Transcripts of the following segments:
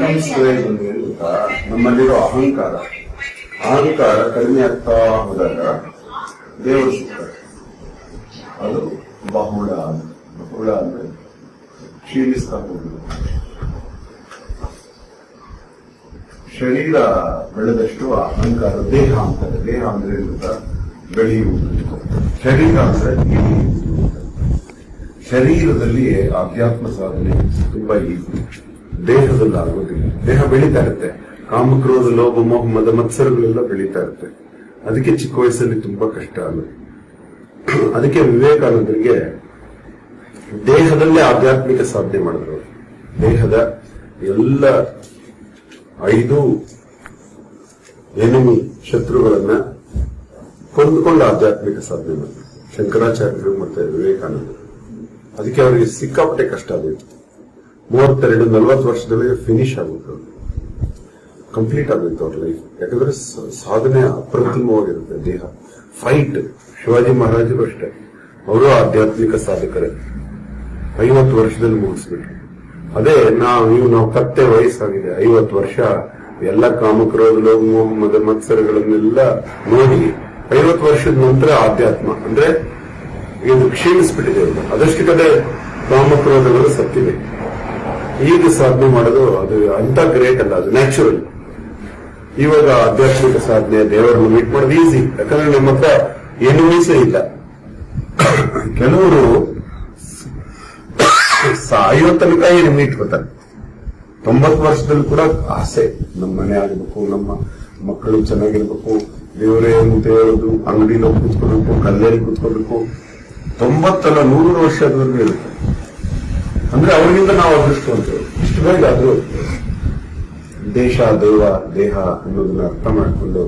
ಬಂದ್ಮೇಲೆ ಗೊತ್ತಾ ನಮ್ಮಲ್ಲಿರೋ ಅಹಂಕಾರ ಅಹಂಕಾರ ಕಡಿಮೆ ಆಗ್ತಾ ಹೋದಾಗ ದೇವರು ಸಿಗ್ತಾರೆ. ಅದು ಬಹುಳ ಬಹುಳ ಅಂದ್ರೆ ಕ್ಷೀಣಿಸ್ತಾ ಹೋಗುದು. ಶರೀರ ಬೆಳೆದಷ್ಟು ಅಹಂಕಾರ, ದೇಹ ಅಂತಾರೆ ದೇಹ ಅಂದ್ರೆ ಗೊತ್ತಾ ಬೆಳೆಯುವುದು. ಶರೀರ ಅಂದ್ರೆ ಶರೀರದಲ್ಲಿಯೇ ಶರೀರದಲ್ಲಿ ಆಧ್ಯಾತ್ಮ ಸಾಧನೆ ತುಂಬಾ ಈಸಿ. ದೇಹದಲ್ಲಿ ಆಗೋದಿಲ್ಲ. ದೇಹ ಬೆಳೀತಾ ಇರುತ್ತೆ. ಕಾಮಕ್ರೋಧ ಲೋಭ, ಮೋಹ, ಮದ, ಮತ್ಸರಗಳೆಲ್ಲ ಬೆಳೀತಾ ಇರುತ್ತೆ. ಅದಕ್ಕೆ ಚಿಕ್ಕ ವಯಸ್ಸಲ್ಲಿ ತುಂಬಾ ಕಷ್ಟ ಆಗುತ್ತೆ. ಅದಕ್ಕೆ ವಿವೇಕಾನಂದರಿಗೆ ದೇಹದಲ್ಲೇ ಆಧ್ಯಾತ್ಮಿಕ ಸಾಧನೆ ಮಾಡಿದ್ರು ದೇಹದ ಎಲ್ಲ ಐದು ಎನಿಮಿ ಶತ್ರುಗಳನ್ನ ಕೊಂದುಕೊಂಡು ಆಧ್ಯಾತ್ಮಿಕ ಸಾಧನೆ ಮಾಡಿದ್ರು. ಶಂಕರಾಚಾರ್ಯರು ಮತ್ತೆ ವಿವೇಕಾನಂದರು. ಅದಕ್ಕೆ ಅವರಿಗೆ ಸಿಕ್ಕಾಪಟ್ಟೆ ಕಷ್ಟ ಆಗೋಯ್ತು ಮೂವತ್ತೆರಡು, ನಲವತ್ತು ವರ್ಷದಲ್ಲಿ ಫಿನಿಶ್ ಆಗುತ್ತೆ ಕಂಪ್ಲೀಟ್ ಆಗುತ್ತೆ ಅವ್ರ ಲೈಫ್ ಯಾಕಂದ್ರೆ ಸಾಧನೆ ಅಪ್ರತಿಮವಾಗಿರುತ್ತೆ. ದೇಹ. ಫೈಟ್ ಶಿವಾಜಿ ಮಹಾರಾಜರು ಅಷ್ಟೇ. ಅವರು ಆಧ್ಯಾತ್ಮಿಕ ಸಾಧಕರೇ. ಐವತ್ತು ವರ್ಷದಲ್ಲಿ ಮುಗಿಸ್ಬಿಟ್ರು. ಅದೇ, ನಾವು, ನೀವು, ನಾವು ಕತ್ತೆ ವಯಸ್ಸಾಗಿದೆ. ಐವತ್ತು ವರ್ಷ ಎಲ್ಲ ಕಾಮಕ್ರೋಧ ಮೋಹ ಮತ್ಸರಗಳನ್ನೆಲ್ಲ ನೋಡಿ, ಐವತ್ತು ವರ್ಷದ ನಂತರ ಆಧ್ಯಾತ್ಮ. ಅಂದ್ರೆ, ಇದು ಕ್ಷೀಣಿಸ್ಬಿಟ್ಟಿದೆ. ಅದಷ್ಟು ಕಡೆ ಕಾಮಕ್ರೋಧಗಳು ಸತ್ತಿವೆ. ಈಗ ಸಾಧನೆ ಮಾಡೋದು ಅದು ಅಂತ ಗ್ರೇಟ್ ಅಲ್ಲ, ಅದು ನ್ಯಾಚುರಲ್ ಇವಾಗ ಆಧ್ಯಾತ್ಮಿಕ ಸಾಧನೆ, ದೇವರನ್ನು ಮೀಟ್ ಮಾಡೋದು ಈಸಿ ಯಾಕಂದ್ರೆ ನಮ್ಮ ಹತ್ರ ಎನಿಮೀಸೇ ಇಲ್ಲ. ಕೆಲವರು ಸಾಯೋ ತನಕ ಏನು ಮೀಟ್ ಬರ್ತಾರೆ ತೊಂಬತ್ತು ವರ್ಷದಲ್ಲಿ ಕೂಡ ಆಸೆ. ನಮ್ಮ ಮನೆ ಆಗಬೇಕು ನಮ್ಮ ಮಕ್ಕಳು ಚೆನ್ನಾಗಿರ್ಬೇಕು, ದೇವರೇ ಹೇಳೋದು ಅಂಗಡಿలో ಕೂತ್ಕೋಬೇಕು ಕಲ್ಲೇಲಿ ಕೂತ್ಕೋಬೇಕು ತೊಂಬತ್ತಲ್ಲ ನೂರು ವರ್ಷದವರೆಗೂ ಇರುತ್ತೆ. ಅಂದ್ರೆ ಅವರಿಗಿಂತ ನಾವು ಅದೃಷ್ಟವಂತರು ಇಷ್ಟು ಬೇಗ ಆದ್ರೂ ದೇಶ, ದೈವ, ದೇಹ ಅನ್ನೋದನ್ನ ಅರ್ಥ ಮಾಡಿಕೊಂಡು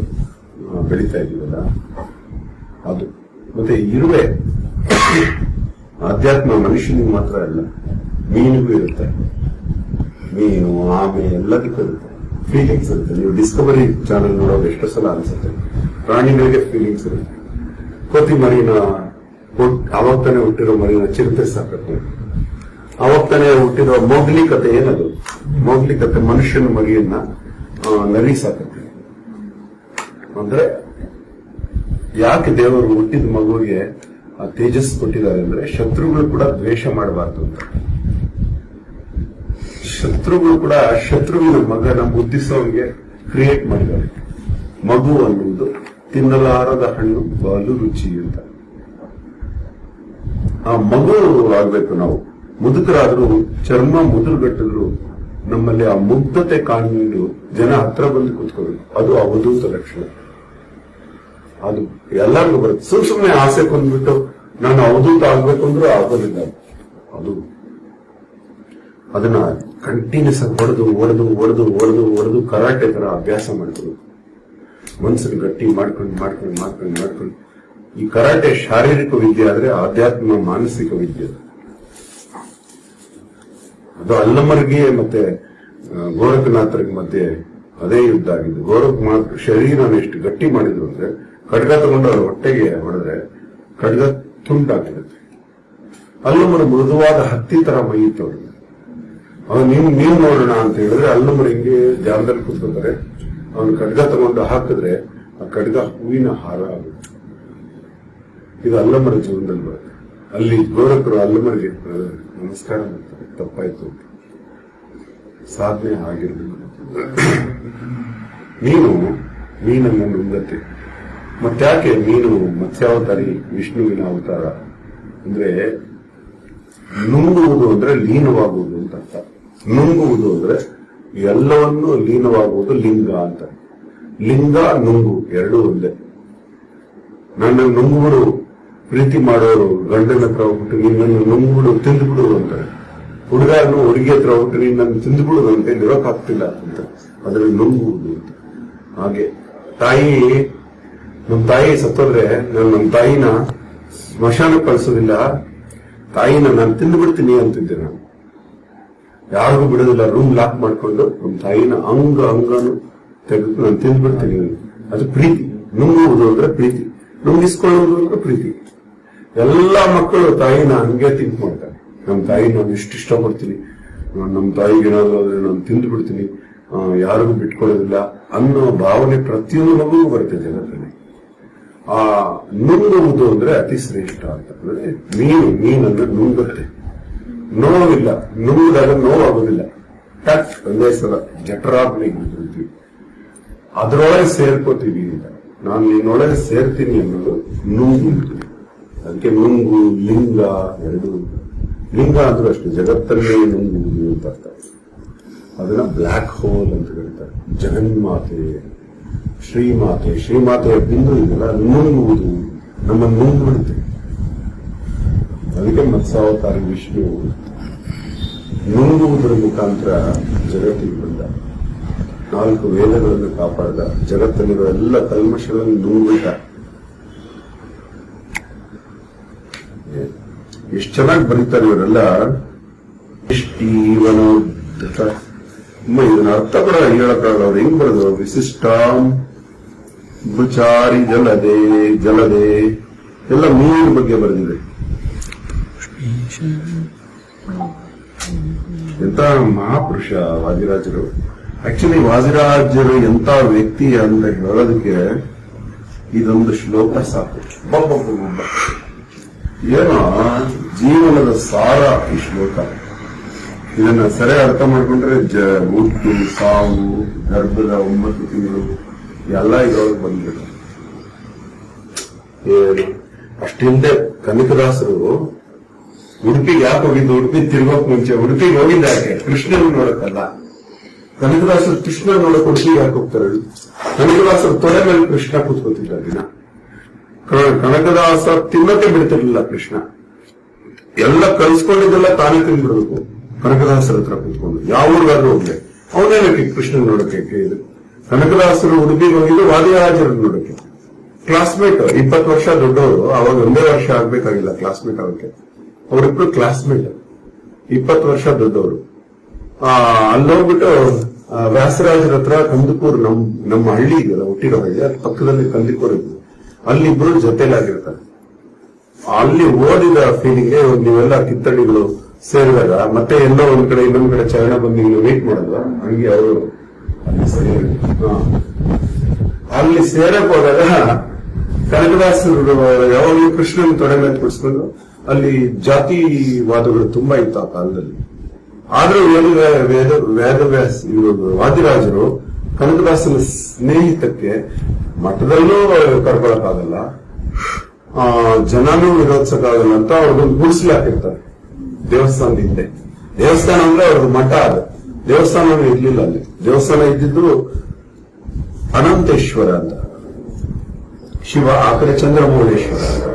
ಬೆಳೀತಾ ಇದೀವಲ್ಲ ಅದು. ಮತ್ತೆ ಇರುವೆ, ಆಧ್ಯಾತ್ಮ ಮನುಷ್ಯನಿಗೆ ಮಾತ್ರ ಅಲ್ಲ, ಮೀನಿಗೂ ಇರುತ್ತೆ. ಮೀನು, ಆಮೆ ಎಲ್ಲದಕ್ಕೂ ಇರುತ್ತೆ. ಫೀಲಿಂಗ್ಸ್ ಇರುತ್ತೆ. ನೀವು ಡಿಸ್ಕವರಿ ಚಾನಲ್ ನೋಡೋದು ಎಷ್ಟು ಸಲ ಅನ್ಸುತ್ತೆ. ಪ್ರಾಣಿಗಳಿಗೆ ಫೀಲಿಂಗ್ಸ್ ಇರುತ್ತೆ. ಕೋತಿ ಮರಿನ ಅವಾಗ ತಾನೇ ಹುಟ್ಟಿರೋ ಮರಿನ ಚಿರತೆ ಸಾಕತ್ತೆ. ಹುಟ್ಟಿದ ಹುಟ್ಟಿರೋ ಮೋಗ್ಲಿ ಕತೆ ಏನದು? ಮೋಗ್ಲಿ ಕತೆ ಮನುಷ್ಯನ ಮರಿಯನ್ನ ನರಿ ಸಾಕತ್ತೆ ಅಂದ್ರೆ ಯಾಕೆ ದೇವರು ಹುಟ್ಟಿದ ಮಗುವಿಗೆ ತೇಜಸ್ ಕೊಟ್ಟಿದ್ದಾರೆ ಅಂದ್ರೆ ಶತ್ರುಗಳು ಕೂಡ ದ್ವೇಷ ಮಾಡಬಾರ್ದು ಅಂತ. ಶತ್ರುಗಳು ಕೂಡ ಶತ್ರುವಿನ ಮಗನ ಬುದ್ಧಿಸೋಂಗೆ ಕ್ರಿಯೇಟ್ ಮಾಡಿದ್ದಾರೆ. ಮಗು ಅನ್ನುವುದು ತಿನ್ನಲಾರದ ಹಣ್ಣು, ಬಲು, ರುಚಿ ಅಂತ. ಆ ಮಗು ಆಗ್ಬೇಕು ನಾವು. ಮುದುಕರಾದ್ರೂ ಚರ್ಮ ಮುದುರುಗಟ್ಟಿದ್ರು ನಮ್ಮಲ್ಲಿ ಆ ಮುಗ್ಧತೆ ಕಾಣುವುದು ಜನ ಹತ್ರ ಬಂದು ಕೂತ್ಕೋಬೇಕು ಅದು ಅವಧೂತ ಲಕ್ಷಣ. ಅದು ಎಲ್ಲರಿಗೂ ಬರುತ್ತೆ. ಸುಮ್ ಸುಮ್ಮನೆ ಆಸೆ ಕೊಂದ್ಬಿಟ್ಟು ನಾನು ಅವಧೂತ ಆಗ್ಬೇಕು ಅಂದ್ರೂ ಆಗೋದಿಲ್ಲ. ಅದು ಅದನ್ನ ಕಂಟಿನ್ಯೂಸ್ ಆಗಿ ಹೊಡೆದು ಹೊಡೆದು ಹೊಡೆದು ಹೊಡೆದು ಹೊಡೆದು ಕರಾಟೆ ತರ ಅಭ್ಯಾಸ ಮಾಡಿದ್ರು ಮನಸ್ಸನ್ನು ಗಟ್ಟಿ ಮಾಡ್ಕೊಂಡು ಮಾಡ್ಕೊಂಡು ಮಾಡ್ಕೊಂಡು ಮಾಡ್ಕೊಂಡು. ಈ ಕರಾಟೆ ಶಾರೀರಿಕ ವಿದ್ಯೆ ಆದ್ರೆ ಆಧ್ಯಾತ್ಮ ಮಾನಸಿಕ ವಿದ್ಯೆ ಅದು. ಅಲ್ಲಮರ್ಗೆ ಮತ್ತೆ ಗೋರಖನಾಥರಿಗೆ ಮಧ್ಯೆ ಅದೇ ಯುದ್ಧ ಆಗಿದ್ದು ಗೋರಖನಾಥ್ ಶರೀರನ ಎಷ್ಟು ಗಟ್ಟಿ ಮಾಡಿದ್ರು ಅಂದ್ರೆ ಖಡ್ಗ ತಗೊಂಡು ಅವ್ರ ಹೊಟ್ಟೆಗೆ ಹೊಡೆದ್ರೆ ಖಡ್ಗ ತುಂಡಾಗ್ತಿರುತ್ತೆ ಅಲ್ಲಮರ ಮೃದುವಾದ ಹತ್ತಿ ತರ ಮೈಯಿತ್ತು ಅವ್ರಿಗೆ ಅವ್ನು ನೀವು ನೀವು ನೋಡೋಣ ಅಂತ ಹೇಳಿದ್ರೆ ಅಲ್ಲಮರ ಹಿಂಗೆ ಜಾಗದಲ್ಲಿ ಕೂತ್ಕೊಂಡ್ರೆ ಅವನು ಖಡ್ಗ ತಗೊಂಡು ಹಾಕಿದ್ರೆ ಆ ಖಡ್ಗ ಹೂವಿನ ಹಾರ ಆಗುತ್ತೆ. ಇದು ಅಲ್ಲಮರ ಜೀವನದಲ್ಲಿ ಬರುತ್ತೆ. ಅಲ್ಲಿ ಗೋರಖರು ಅಲ್ಲಮರಿಗೆ "ಬ್ರದರ್, ನಮಸ್ಕಾರ ತಪ್ಪಾಯ್ತು. ಸಾಧನೆ ಆಗಿರ್ಬೇಕು. ಮೀನು, ಮೀನನ್ನು ನುಂಗತ್ತೆ. ಮತ್ತ್ಯಾಕೆ ಮೀನು ಮತ್ಸ್ಯಾವತಾರಿ, ವಿಷ್ಣುವಿನ ಅವತಾರ? ಅಂದ್ರೆ ನುಂಗುವುದು ಅಂದ್ರೆ ಲೀನವಾಗುವುದು ಅಂತ ಅರ್ಥ. ನುಂಗುವುದು ಅಂದ್ರೆ ಎಲ್ಲವನ್ನೂ ಲೀನವಾಗುವುದು ಲಿಂಗ ಅಂತ. ಲಿಂಗ, ನುಂಗು ಎರಡೂ ಒಂದೇ. ನನ್ನ ನುಂಗುಗಳು ಪ್ರೀತಿ ಮಾಡೋರು ಗಂಡನ ಹತ್ರ ಹೋಗ್ಬಿಟ್ಟು ನಿನ್ನನ್ನು ನುಂಗುಬಿಡು ತಿಂದುಬಿಡು ಅಂತಾರೆ. ಹುಡುಗನು ಹುಡುಗಿ ಹತ್ರ ಹೋಗ್ಬಿಟ್ಟು, ನೀನ್ ತಿಂದುಬಿಡು ನನ್ನ ಕೈಲಿ ಇರೋಕ್ಕಾಗ್ತಿಲ್ಲ ಅಂತ. ಅದ್ರಲ್ಲಿ ನುಂಗುವುದು ಅಂತ ಹಾಗೆ ತಾಯಿ ನಮ್ಮ ತಾಯಿ ಸತ್ತೋದ್ರೆ ನಾನು ನಮ್ಮ ತಾಯಿನ ಸ್ಮಶಾನ ಕಳಿಸೋದಿಲ್ಲ. ತಾಯಿನ ನಾನು ತಿಂದು ಬಿಡ್ತೀನಿ ಅಂತಿದ್ದೆ ನಾನು. ಯಾರಿಗೂ ಬಿಡೋದಿಲ್ಲ ರೂಮ್ ಲಾಕ್ ಮಾಡ್ಕೊಂಡು ನಮ್ಮ ತಾಯಿನ ಅಂಗ ಅಂಗನು ತೆಗೆದು ನಾನು ತಿಂದು ಬಿಡ್ತೀನಿ ಅದು ಪ್ರೀತಿ. ನುಂಗುವುದು ಅಂದ್ರೆ ಪ್ರೀತಿ. ನುಂಗಿಸ್ಕೊಳ್ಳೋದು ಅಂದ್ರೆ ಪ್ರೀತಿ. ಎಲ್ಲಾ ಮಕ್ಕಳು ತಾಯಿನ ಹಂಗೆ ತಿಂಕ್ ನಮ್ಮ ತಾಯಿ ನಾನು ಎಷ್ಟು ಇಷ್ಟಪಡ್ತೀನಿ. ನಮ್ಮ ತಾಯಿಗೆ ಏನಾದರೂ ಆದರೆ ನಾನು ತಿಂದು ಬಿಡ್ತೀನಿ. ಯಾರಿಗೂ ಬಿಟ್ಕೊಳ್ಳೋದಿಲ್ಲ ಅನ್ನೋ ಭಾವನೆ ಪ್ರತಿಯೊಂದು ಮಗುವು ಬರುತ್ತೆ ಜಗತ್ತಲ್ಲಿ ಆ, ನುಂಗುವುದು ಅಂದ್ರೆ ಅತಿ ಶ್ರೇಷ್ಠ ಅಂತ. ಅಂದ್ರೆ ಮೀನು ಮೀನನ್ನು ನುಂಗುತ್ತೆ. ನೋವಿಲ್ಲ. ನುಂಗಿದಾಗ ನೋವಾಗೋದಿಲ್ಲ. ಟಚ್ ಒಂದೇ ಸಲ ಜಠರಾಗ್ನಿ ಅದರೊಳಗೆ ಸೇರ್ಕೋತೀವಿ ಅಂತ ನಾನು ನಿನ್ನೊಳಗೆ ಸೇರ್ತೀನಿ ಅನ್ನೋದು ನುಂಗು ಅದಕ್ಕೆ ನುಂಗು, ಲಿಂಗ ಎರಡು ಲಿಂಗ ಅಂದ್ರೂ ಅಷ್ಟೇ ಜಗತ್ತನ್ನೇ ನುಂಗುವುದು ಅಂತ ಅರ್ಥ ಅದನ್ನ ಬ್ಲ್ಯಾಕ್ ಹೋಲ್ ಅಂತ ಹೇಳ್ತಾರೆ. ಜಗನ್ಮಾತೆ, ಶ್ರೀಮಾತೆ, ಶ್ರೀಮಾತೆಯ ಬಿಂದು ಇದೆಲ್ಲ ನುಂಗುವುದು ನಮ್ಮ ನುಂಗ್ಬಿಡುತ್ತೆ ಅದಕ್ಕೆ ಮತ್ಸಾವತಾರಿ ವಿಷ್ಣು ನುಂಗುವುದರ ಮುಖಾಂತರ ಜಗತ್ತಿಗೆ ಬಂದ. ನಾಲ್ಕು ವೇದಗಳನ್ನು ಕಾಪಾಡಿದ. ಜಗತ್ತಲ್ಲಿರುವ ಎಲ್ಲ ಕಲ್ಮಶಗಳನ್ನು ನುಂಗ್ಬಿಟ್ಟ ಎಷ್ಟು ಚೆನ್ನಾಗಿ ಬರೀತಾರೆ ಇವರೆಲ್ಲ. ಇದನ್ನ ಅರ್ಥ ಕೂಡ ಹೇಳಕ್ಕಾಗಲ್ಲ, ಅವ್ರು ಹೆಂಗ್ ಬರೋದು ವಿಶಿಷ್ಟಾಂ ಬುಚಾರಿ ಜಲದೆ ಜಲದೆ. ಎಲ್ಲ ಮೀನಿನ ಬಗ್ಗೆ ಬರೆದಿದೆ. ಎಂತ ಮಹಾಪುರುಷ ವಾದಿರಾಜರು ಆಕ್ಚುಲಿ ವಾದಿರಾಜರು ಎಂತ ವ್ಯಕ್ತಿ ಅಂತ ಹೇಳೋದಕ್ಕೆ ಇದೊಂದು ಶ್ಲೋಕ ಸಾಕು. ಏನೋ ಜೀವನದ ಸಾರ ಈ ಶ್ಲೋಕ. ಇದನ್ನ ಸರಿ ಅರ್ಥ ಮಾಡ್ಕೊಂಡ್ರೆ ಜ ಹುಟ್ಟು ಸಾವು, ಗರ್ಭದ ಒಂಬತ್ತು ತಿಂಗಳು ಎಲ್ಲ ಇದ್ರೊಳಗೆ ಬಂದ್ಬಿಟ್ಟು ಅಷ್ಟಿಂದೆ ಕನಕದಾಸರು ಉಡುಪಿಗೆ ಯಾಕೆ ಹೋಗಿದ್ದು? ಉಡುಪಿ ತಿರ್ಗೋಕ್ ಮುಂಚೆ. ಉಡುಪಿಗೆ ಹೋಗಿದ್ದ ಯಾಕೆ? ಕೃಷ್ಣನ ನೋಡಕ್ಕಲ್ಲ. ಕನಕದಾಸರು ಕೃಷ್ಣ ನೋಡಕ್ ಉಡುಪಿಗೆ ಯಾಕೆ ಹೋಗ್ತಾರೆ? ಕನಕದಾಸರು ತೊಡೆ ಮೇಲೆ ಕೃಷ್ಣ ಕೂತ್ಕೋತಿದ್ದ ದಿನ. ಕನಕದಾಸ ತಿನ್ನಕ್ಕೆ ಬಿಡ್ತಿರ್ಲಿಲ್ಲ ಕೃಷ್ಣ. ಎಲ್ಲ ಕಲ್ಸ್ಕೊಂಡಿದ್ದೆಲ್ಲ ತಾನೇ ತಿಂದ್ಬಿಡ್ಬೇಕು. ಕನಕದಾಸರ ಹತ್ರ ಕೂತ್ಕೊಂಡು. ಯಾವ ಊರಿಗಾದ್ರೂ ಹೋಗ್ಲಿ. ಅವನೇನಕ್ಕೆ ಕೃಷ್ಣನ್ ನೋಡಕ್ಕೆ ಇದು ಕನಕದಾಸರು ಉಡುಪಿಗೆ ಹೋಗಿದ್ದು ವಾದಿರಾಜರು ನೋಡಕ್ಕೆ ಕ್ಲಾಸ್ಮೇಟ್ ಇಪ್ಪತ್ತು ವರ್ಷ ದೊಡ್ಡವರು, ಅವಾಗ ಒಂದೇ ವರ್ಷ ಆಗ್ಬೇಕಾಗಿಲ್ಲ ಕ್ಲಾಸ್ಮೇಟ್ ಅವಕ್ಕೆ ಅವರಿಬ್ರು ಕ್ಲಾಸ್ಮೇಟ್ ಇಪ್ಪತ್ತು ವರ್ಷ ದೊಡ್ಡವರು. ಆ, ಅಲ್ಲೋಗ್ಬಿಟ್ಟು ವ್ಯಾಸರಾಜರ ಹತ್ರ ಕಂದಕೂರ್ ನಮ್, ನಮ್ಮ ಹಳ್ಳಿ ಇದೆಯಲ್ಲ, ಹುಟ್ಟಿರೋ ಹಳ್ಳಿ ಅದ್ರ ಪಕ್ಕದಲ್ಲಿ ಅಲ್ಲಿ ಇದೆ. ಅಲ್ಲಿಬ್ರು ಜೊತೆಲಾಗಿರ್ತಾರೆ. ಅಲ್ಲಿ ಓದಿದ ಫೀಲಿಂಗ್ ನೀವೆಲ್ಲ ಕಿತ್ತಣಿಗಳು ಸೇರಿದಾಗ ಮತ್ತೆ ಎಲ್ಲೋ ಒಂದ್ ಕಡೆ ಇನ್ನೊಂದ್ ಕಡೆ ಚರಣ ಬಂದು ನೀವು ವೇಟ್ ಮಾಡಲ್ವಾ ಹಂಗೆ ಅವರು ಅಲ್ಲಿ ಸೇರಕ್ ಹೋದಾಗ ಕನಕದಾಸರು ಯಾವಾಗಲೂ ಕೃಷ್ಣನ್ ತೊಡೆ ಮೇಲೆ ಕುಡಿಸ್ಕೊಂಡು ಅಲ್ಲಿ ಜಾತಿವಾದಗಳು ತುಂಬಾ ಇತ್ತು ಆ ಕಾಲದಲ್ಲಿ. ಆದ್ರೂ ವೇದ ವೇದ ವೇದವ್ಯಾಸ ವಾದಿರಾಜರು ಕನಕದಾಸನ ಸ್ನೇಹಿತಕ್ಕೆ ಮಠದಲ್ಲೂ ಕರ್ಕೊಳಕ್ಕಾಗಲ್ಲ. ಜನನೂ ವಿರೋಧಿಸಕ್ಕಾಗಲ್ಲ ಅಂತ ಅವ್ರಿಗೊಂದು ಗುಡಿಸಲು ಹಾಕಿರ್ತಾರೆ. ದೇವಸ್ಥಾನ ಹಿಂದೆ. ದೇವಸ್ಥಾನ ಅಂದ್ರೆ ಅವ್ರದ್ದು ಮಠ ಅದು. ದೇವಸ್ಥಾನ ಇರ್ಲಿಲ್ಲ ಅಲ್ಲಿ. ದೇವಸ್ಥಾನ ಇದ್ದಿದ್ರು ಅನಂತೇಶ್ವರ ಅಂತ. ಶಿವ ಆ ಕಡೆ ಚಂದ್ರಮೌಳೇಶ್ವರ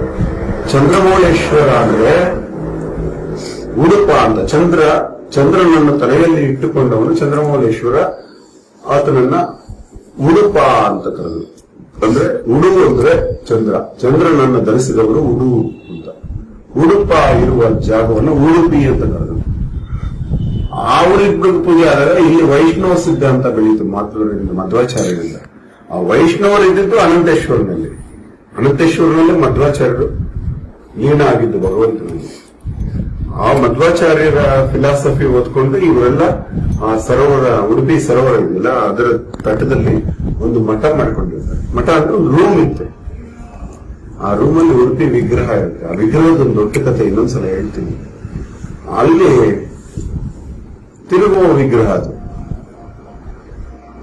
ಚಂದ್ರಮೌಳೇಶ್ವರ ಅಂದ್ರೆ ಉಡುಪ ಅಂತ. ಚಂದ್ರ, ಚಂದ್ರನನ್ನು ತಲೆಯಲ್ಲಿ ಇಟ್ಟುಕೊಂಡವನು ಚಂದ್ರಮೌಳೇಶ್ವರ, ಆತನನ್ನ ಉಡುಪ ಅಂತ ಕರೆದರು. ಅಂದ್ರೆ ಉಡುವು ಅಂದ್ರೆ ಚಂದ್ರ. ಚಂದ್ರನನ್ನು ಧರಿಸಿದವರು ಉಡುವು ಅಂತ. ಉಡುಪ ಇರುವ ಜಾಗವನ್ನು ಉಡುಪಿ ಅಂತ ಕರೆದರು. ಅವರಿಬ್ಬರಿಗೆ ಪೂಜೆ ಆದಾಗ ಇಲ್ಲಿ ವೈಷ್ಣವ ಸಿದ್ಧಾಂತ ಬೆಳೀತು ಮಾತುಗಳಿಂದ ಮಧ್ವಾಚಾರ್ಯರಿಂದ. ಆ ವೈಷ್ಣವರು ಇದ್ದಿದ್ದು ಅನಂತೇಶ್ವರನಲ್ಲಿ. ಅನಂತೇಶ್ವರನಲ್ಲಿ ಮಧ್ವಾಚಾರ್ಯರು ಲೀನ ಆಗಿದ್ದು ಭಗವಂತನಲ್ಲಿ. ಆ ಮಧ್ವಾಚಾರ್ಯರ ಫಿಲಾಸಫಿ ಓದ್ಕೊಂಡು ಇವರೆಲ್ಲ ಆ ಸರೋವರ, ಉಡುಪಿ ಸರೋವರ ಇದೆಯಲ್ಲ ಅದರ ತಟದಲ್ಲಿ ಒಂದು ಮಠ ಮಾಡ್ಕೊಂಡಿರ್ತಾರೆ. ಮಠ ಅಂದ್ರೆ ಒಂದು ರೂಮ್ ಇತ್ತು. ಆ ರೂಮಲ್ಲಿ ಉಡುಪಿ ವಿಗ್ರಹ ಇರುತ್ತೆ. ಆ ವಿಗ್ರಹದ ಒಂದು ದೊಡ್ಡ ಕಥೆ ಇನ್ನೊಂದ್ಸಲ ಹೇಳ್ತೀನಿ. ಅಲ್ಲಿ ತಿರುಗುವ ವಿಗ್ರಹ ಅದು.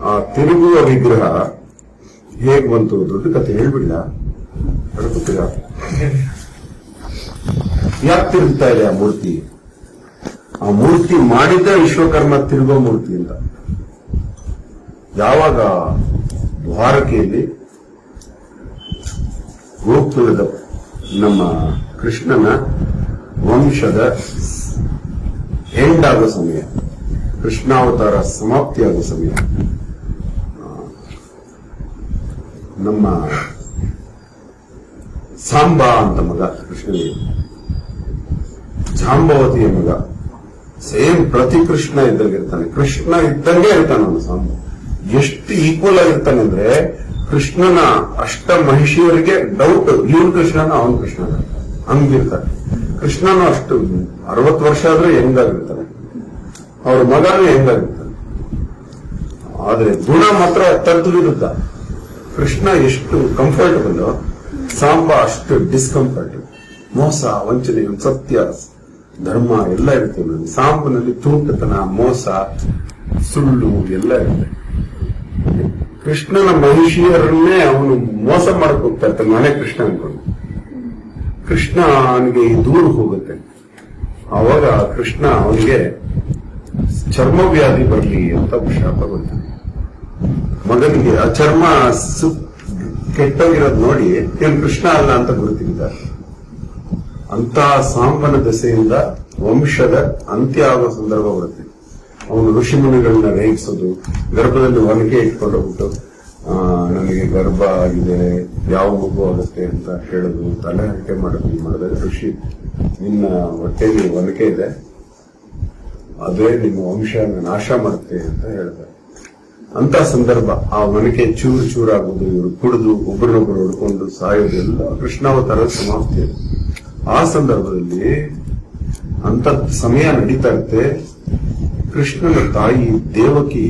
ಆ ತಿರುಗುವ ವಿಗ್ರಹ ಹೇಗ್ ಬಂತು? ದೊಡ್ಡ ಕಥೆ ಹೇಳ್ಬಿಡ್ಲ? ಅಡ್ಕೋತೀರಾ ಯಾಕೆ ತಿರುಗ್ತಾ ಇದೆ ಆ ಮೂರ್ತಿ? ಆ ಮೂರ್ತಿ ಮಾಡಿದ್ದ ವಿಶ್ವಕರ್ಮ ತಿರುಗೋ ಮೂರ್ತಿ ಅಂತ. ಯಾವಾಗ? ದ್ವಾರಕೆಯಲ್ಲಿ ಗೋಕುಲದ ನಮ್ಮ ಕೃಷ್ಣನ ವಂಶದ ಎಂಡ್ ಆಗೋ ಸಮಯ, ಕೃಷ್ಣಾವತಾರ ಸಮಾಪ್ತಿಯಾಗೋ ಸಮಯ. ನಮ್ಮ ಸಾಂಬಾ ಅಂತ ಮಗ ಕೃಷ್ಣನಿಗೆ ಜಾಂಬವತಿಯ ಮಗ. ಸೇಮ್ ಪ್ರತಿ ಕೃಷ್ಣ ಇದ್ದಂಗೆ ಇರ್ತಾನೆ. ಕೃಷ್ಣ ಇದ್ದಂಗೆ ಇರ್ತಾನೆ ಅವನು ಸಾಂಬ. ಎಷ್ಟು ಈಕ್ವಲ್ ಆಗಿರ್ತಾನೆ ಅಂದ್ರೆ ಕೃಷ್ಣನ ಅಷ್ಟ ಮಹಿಷಿಯವರಿಗೆ ಡೌಟ್ ಇವನ್ ಕೃಷ್ಣನ ಅವನ್ ಕೃಷ್ಣನ. ಹಂಗಿರ್ತಾನೆ ಕೃಷ್ಣನು ಅಷ್ಟು ಅರವತ್ತು ವರ್ಷ ಆದ್ರೆ ಹೆಂಗಾಗಿರ್ತಾನೆ. ಅವ್ರ ಮಗನೂ ಹೆಂಗಾಗಿರ್ತಾನೆ. ಆದ್ರೆ ಗುಣ ಮಾತ್ರ ತದ್ದು ವಿರುದ್ಧ ಕೃಷ್ಣ ಎಷ್ಟು ಕಂಫರ್ಟಬಲ್ ಸಾಂಬ ಅಷ್ಟು ಡಿಸ್ಕಂಫರ್ಟ್ ಮೋಸ, ವಂಚನೆ, ಸತ್ಯ, ಧರ್ಮ ಎಲ್ಲ ಇರುತ್ತೆ. ಸಾಂಬನಲ್ಲಿ ತೂಟತನ ಮೋಸ, ಸುಳ್ಳು ಎಲ್ಲ ಇರುತ್ತೆ. ಕೃಷ್ಣನ ಮಹಿಷಿಯರನ್ನೇ ಅವನು ಮೋಸ ಮಾಡಕ್ ಹೋಗ್ತಾ ಇರ್ತಾನೆ, ನಾನೇ ಕೃಷ್ಣ ಅನ್ಕೊಂಡು ಕೃಷ್ಣ ಅವನಿಗೆ ದೂರ ಹೋಗುತ್ತೆ. ಅವಾಗ ಕೃಷ್ಣ ಅವನಿಗೆ ಚರ್ಮವ್ಯಾಧಿ ಬರಲಿ ಅಂತ ಶಾಪ ಬರ್ತಾನೆ ಮಗನಿಗೆ ಆ ಚರ್ಮ ಕೆಟ್ಟೋಗಿರೋದು ನೋಡಿ ಏನು ಕೃಷ್ಣ ಅಲ್ಲ ಅಂತ ಗುರುತಿದ್ದಾರೆ. ಅಂತ ಸಾಂಬನ ದೆಸೆಯಿಂದ ವಂಶದ ಅಂತ್ಯ ಆಗುವ ಸಂದರ್ಭ ಬರುತ್ತೆ. ಅವನು ಋಷಿಮುನಿಗಳನ್ನ ರೇಗಿಸೋದು ಗರ್ಭದಲ್ಲಿ ಒನಕೆ ಇಟ್ಕೊಂಡು ಹೋಗ್ಬಿಟ್ಟು ನನಗೆ ಗರ್ಭ ಆಗಿದೆ, ಯಾವ ಮಗು ಆಗುತ್ತೆ ಅಂತ ಹೇಳೋದು ತಲೆ ಹರಟೆ ಮಾಡೋದು ಮಾಡಿದ್ರೆ ಋಷಿ, ನಿನ್ನ ಹೊಟ್ಟೆಯಲ್ಲಿ ಒನಕೆ ಇದೆ, ಅದೇ ನಿಮ್ಮ ವಂಶನ ನಾಶ ಮಾಡುತ್ತೆ ಅಂತ ಹೇಳ್ತಾರೆ ಅಂತ ಸಂದರ್ಭ, ಆ ಒನಕೆ ಚೂರು ಚೂರಾಗುವುದು ಇವರು ಕುಡಿದು ಒಬ್ಬರನ್ನೊಬ್ಬರು ಹೊಡ್ಕೊಂಡು ಸಾಯೋದು, ಎಲ್ಲ ಕೃಷ್ಣಾವತಾರದ ಸಮಾಪ್ತಿ. ಆ ಸಂದರ್ಭದಲ್ಲಿ ಅಂತ ಸಮಯ ನಡೀತಾ ಇರುತ್ತೆ ಕೃಷ್ಣನ ತಾಯಿ ದೇವಕಿ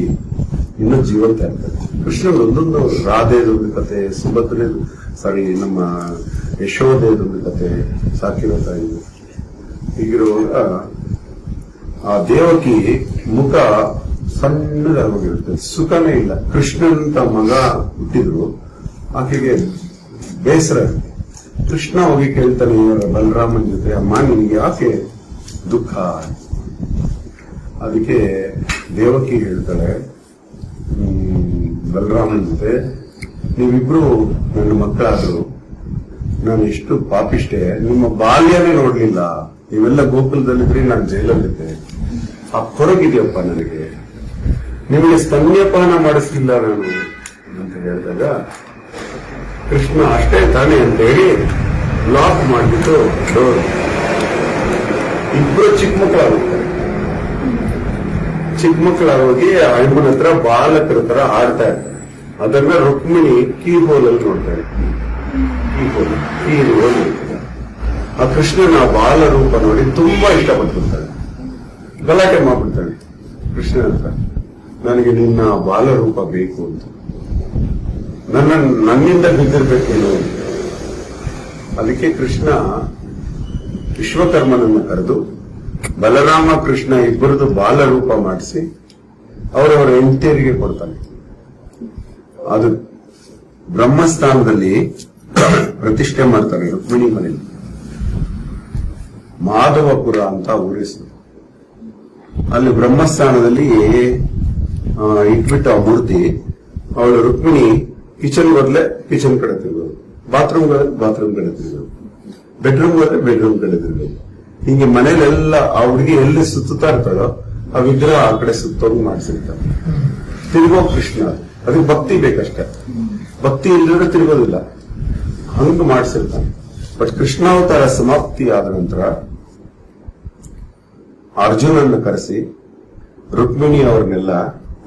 ಇನ್ನು ಜೀವಂತ ಇರ್ತದೆ ಕೃಷ್ಣನ ಒಂದೊಂದು ರಾಧೆದೊಂದು ಕತೆ ಸುಭದ್ರೆ ಸಾರಿ, ನಮ್ಮ ಯಶೋಧೆದೊಂದು ಕತೆ, ಸಾಕಿರೋ ತಾಯಿ. ಹೀಗಿರುವಾಗ ಆ ದೇವಕಿ ಮುಖ ಸಣ್ಣದಾಗೋಗಿರುತ್ತೆ ಸುಖನೇ ಇಲ್ಲ. ಕೃಷ್ಣನಂತ ಮಗ ಹುಟ್ಟಿದ್ರು. ಆಕೆಗೆ ಬೇಸರ ಕೃಷ್ಣ ಹೋಗಿ ಕೇಳ್ತಾನೆ ಇವರ ಬಲರಾಮನ್ ಜೊತೆ ಅಮ್ಮ, ನಿನಗೆ ಯಾಕೆ ದುಃಖ? ಅದಕ್ಕೆ ದೇವಕಿ ಹೇಳ್ತಾಳೆ ಬಲರಾಮನ್ ಜೊತೆ, ನೀವಿಬ್ರು ನನ್ನ ಮಕ್ಕಳಾದ್ರು, ನಾನು ಎಷ್ಟು ಪಾಪಿಷ್ಟೆ ನಿಮ್ಮ ಬಾಲ್ಯನೇ ನೋಡ್ಲಿಲ್ಲ, ನೀವೆಲ್ಲ ಗೋಕುಲದಲ್ಲಿದ್ರೆ, ನಾನು ಜೈಲಲ್ಲಿದ್ದೆ. ಆ ಕೊರಗಿದೆಯಪ್ಪ ನನಗೆ. ನಿಮಗೆ ಸ್ತನ್ಯಪಾನ ಮಾಡಿಸ್ಲಿಲ್ಲ ನಾನು, ಅಂತ ಹೇಳಿದಾಗ, ಕೃಷ್ಣ ಅಷ್ಟೇ ತಾನೇ ಅಂತ ಹೇಳಿ ಲಾಕ್ ಮಾಡಿಬಿಟ್ಟು, ಡೋರ್. ಇಬ್ರು ಚಿಕ್ಕ ಮಕ್ಕಳಾಗುತ್ತಾರೆ. ಚಿಕ್ಕ ಮಕ್ಕಳಾಗೋಗಿ ಅಣ್ಣನ ಹತ್ರ ಬಾಲಕರ ತರ ಆಡ್ತಾ ಇರ್ತಾರೆ. ಅದನ್ನ ರುಕ್ಮಿಣಿ ಕೀ ಹೋಲ್ ಅಲ್ಲಿ ನೋಡ್ತಾರೆ. ಕೀ ಹೋಲ್ ಕೀ ಹೋಲ್ ಆ ಕೃಷ್ಣನ ಬಾಲ ರೂಪ ನೋಡಿ ತುಂಬಾ ಇಷ್ಟಪಟ್ಬಿಡ್ತಾಳೆ. ಗಲಾಟೆ ಮಾಡ್ಬಿಡ್ತಾಳೆ. ಕೃಷ್ಣ ಹತ್ರ, ನನಗೆ ನಿನ್ನ ಬಾಲ ರೂಪ ಬೇಕು ಅಂತ. ನನ್ನ, ನನ್ನಿಂದ ಬಿದ್ದಿರ್ಬೇಕೇನು. ಅದಕ್ಕೆ ಕೃಷ್ಣ ವಿಶ್ವಕರ್ಮನನ್ನು ಕರೆದು ಬಲರಾಮ ಕೃಷ್ಣ ಇಬ್ಬರದು ಬಾಲ ರೂಪ ಮಾಡಿಸಿ ಅವರವರ ಹೆಂಡತಿಯರಿಗೆ ಕೊಡ್ತಾನೆ. ಅದು ಬ್ರಹ್ಮಸ್ಥಾನದಲ್ಲಿ ಪ್ರತಿಷ್ಠೆ ಮಾಡ್ತಾರೆ ರುಕ್ಮಿಣಿ ಮನೆಯಲ್ಲಿ ಮಾಧವಪುರ ಅಂತ ಊರಿಸ್ತು ಅಲ್ಲಿ ಬ್ರಹ್ಮಸ್ಥಾನದಲ್ಲಿ ಇಟ್ಬಿಟ್ಟು ಆ ಮೂರ್ತಿ, ಅವಳು ರುಕ್ಮಿಣಿ ಕಿಚನ್ ಬದಲೇ ಕಿಚನ್ ಕಡೆ ತಿರುಗೋದು. ಬಾತ್ರೂಮ್ ಬಾತ್ರೂಮ್ ಕಡೆ ತಿರುಗೋದು. ಬೆಡ್ರೂಮ್ ಹೋದ್ರೆ ಬೆಡ್ರೂಮ್ ಕಡೆ ತಿರುಗೋದು. ಹೀಗೆ ಮನೇಲೆಲ್ಲ ಆ ಹುಡುಗಿ ಎಲ್ಲಿ ಸುತ್ತುತ್ತಾ ಇರ್ತಾಳೋ, ಆ ವಿಗ್ರಹ ಆ ಕಡೆ ಸುತ್ತೋಗಿ ಮಾಡಿಸಿರ್ತಾರೆ ತಿರುಗೋ ಕೃಷ್ಣ ಅದು. ಅದಕ್ಕೆ ಭಕ್ತಿ ಬೇಕಷ್ಟೇ. ಭಕ್ತಿ ಇಲ್ಲದ್ರೆ ತಿರುಗೋದಿಲ್ಲ. ಹಂಗ ಮಾಡಿಸಿರ್ತಾನೆ ಬಟ್ ಕೃಷ್ಣಾವತಾರ ಸಮಾಪ್ತಿ ಆದ ನಂತರ ಅರ್ಜುನನ್ನ ಕರೆಸಿ, ರುಕ್ಮಿಣಿ ಅವ್ರನ್ನೆಲ್ಲ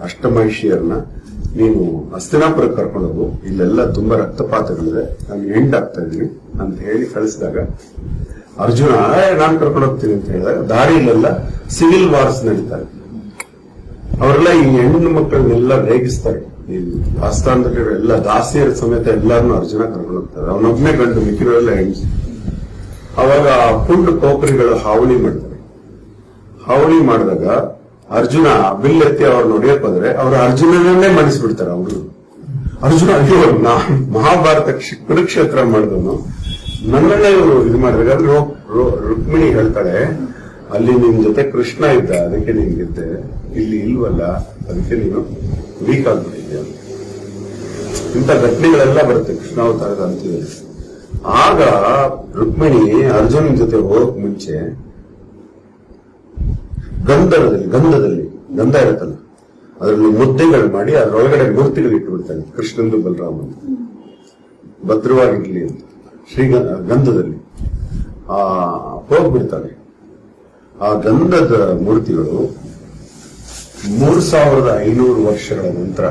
ಅಷ್ಟಮಹಿಷಿಯರನ್ನ ನೀನು ಹಸ್ತಿನಾಪುರ ಕರ್ಕೊಂಡು ಹೋಗು. ಇಲ್ಲೆಲ್ಲ ತುಂಬಾ ರಕ್ತಪಾತಗಳಿದೆ. ನಾನು ಎಂಡ್ ಆಗ್ತಾ ಇದೀನಿ ಅಂತ ಹೇಳಿ ಕಳಿಸಿದಾಗ ಅರ್ಜುನ "ಏ, ನಾನ್ ಕರ್ಕೊಂಡು ಹೋಗ್ತೀನಿ ಅಂತ ಹೇಳಿದಾಗ ದಾರಿಯಲ್ಲೆಲ್ಲ ಸಿವಿಲ್ ವಾರ್ಸ್ ನಡೀತಾರೆ. ಅವರೆಲ್ಲ ಈ ಹೆಣ್ಣು ಮಕ್ಕಳನ್ನೆಲ್ಲ ರೇಗಿಸ್ತಾರೆ. ಈ ಆಸ್ಥಾನದಲ್ಲಿರೋ ಎಲ್ಲ ದಾಸಿಯರ ಸಮೇತ ಎಲ್ಲಾರು ಅರ್ಜುನ ಕರ್ಕೊಂಡು ಹೋಗ್ತಾರೆ. ಅವನೊಬ್ಬನೇ ಗಂಡು ಮಿಕ್ಕಿರೋರೆಲ್ಲ ಹೆಣ್ಣು ಅವಾಗ ಪುಂಡು ಕೋಕರಿಗಳು ಹಾವಳಿ ಮಾಡ್ತಾರೆ. ಹಾವಳಿ ಮಾಡಿದಾಗ ಅರ್ಜುನ ಬಿಲ್ ಎತ್ತಿ ಅವ್ರು ನೋಡಿಯಕ್ ಹೋದ್ರೆ ಅವ್ರು ಅರ್ಜುನನನ್ನೇ ಮಣಿಸ್ಬಿಡ್ತಾರೆ ಅವರು. ಅರ್ಜುನ ಅಯ್ಯೋ ನಾ ಮಹಾಭಾರತ ಕ್ಷ- ಕುರುಕ್ಷೇತ್ರ ಮಾಡಿದವನು. ನನ್ನನ್ನೇ ಇವರು ಇದು ಮಾಡಿದಾಗ ಅದು ರೋ- ರೋ- ರುಕ್ಮಿಣಿ ಹೇಳ್ತಾಳೆ, ಅಲ್ಲಿ ನಿಮ್ ಜೊತೆ ಕೃಷ್ಣ ಇದ್ದ, ಅದಕ್ಕೆ ನಿನ್ಗಿದ್ದೆ ಇಲ್ಲಿ ಇಲ್ವಲ್ಲ, ಅದಕ್ಕೆ ನೀನು ವೀಕ್ ಆಗ್ಬಿಟ್ಟಿದ್ದೆ ಅಂತ. ಇಂಥ ಘಟನೆಗಳೆಲ್ಲ ಬರುತ್ತೆ ಕೃಷ್ಣಾವತಾರದ ಅಂತ್ಯದಲ್ಲಿ. ಆಗ ರುಕ್ಮಿಣಿ ಅರ್ಜುನನ್ ಜೊತೆ ಹೋಗಕ್ ಮುಂಚೆ ಗಂಧದಲ್ಲಿ ಗಂಧದಲ್ಲಿ, ಗಂಧ ಇರುತ್ತಲ್ಲ, ಅದರಲ್ಲಿ ಮುದ್ದೆಗಳು ಮಾಡಿ ಅದರೊಳಗಡೆ ಮೂರ್ತಿಗಳು ಇಟ್ಬಿಡ್ತಾನೆ ಕೃಷ್ಣಂದು ಬಲರಾಮನ್. ಭದ್ರವಾಗಿರ್ಲಿ ಅಂತ. ಶ್ರೀ ಗಂಧದಲ್ಲಿ, ಆ ಹೋಗ್ಬಿಡ್ತಾನೆ ಆ ಗಂಧದ ಮೂರ್ತಿಗಳು ಮೂರ್ ಸಾವಿರದ ಐನೂರು ವರ್ಷಗಳ ನಂತರ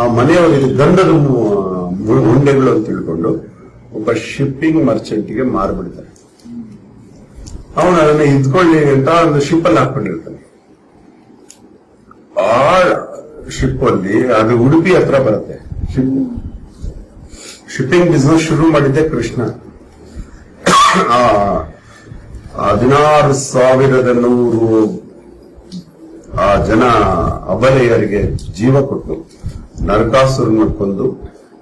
ಆ ಮನೆಯವರಿಗೆ ಗಂಧದ ಉಂಡೆಗಳು ಅಂತ ತಿಳ್ಕೊಂಡು ಒಬ್ಬ ಶಿಪ್ಪಿಂಗ್ ಮರ್ಚೆಂಟ್ಗೆ ಮಾರ್ಬಿಡ್ತಾನೆ. ಅವನು ಅದನ್ನ ಇದ್ಕೊಳ್ಳಿ ಅಂತ ಒಂದು ಶಿಪ್ ಅಲ್ಲಿ ಹಾಕೊಂಡಿರ್ತಾನೆ ಆ ಶಿಪ್ ಅಲ್ಲಿ ಅದು ಉಡುಪಿ ಹತ್ರ ಬರುತ್ತೆ. ಶಿಪ್ ಶಿಪ್ಪಿಂಗ್ ಬಿಸ್ನೆಸ್ ಶುರು ಮಾಡಿದ್ದೆ ಕೃಷ್ಣ ಹದಿನಾರು ಸಾವಿರದ ನೂರು ಆ ಜನ ಅಬಲೆಯರಿಗೆ ಜೀವ ಕೊಟ್ಟು ನರಕಾಸುರನ್ನ ಕೊಂದು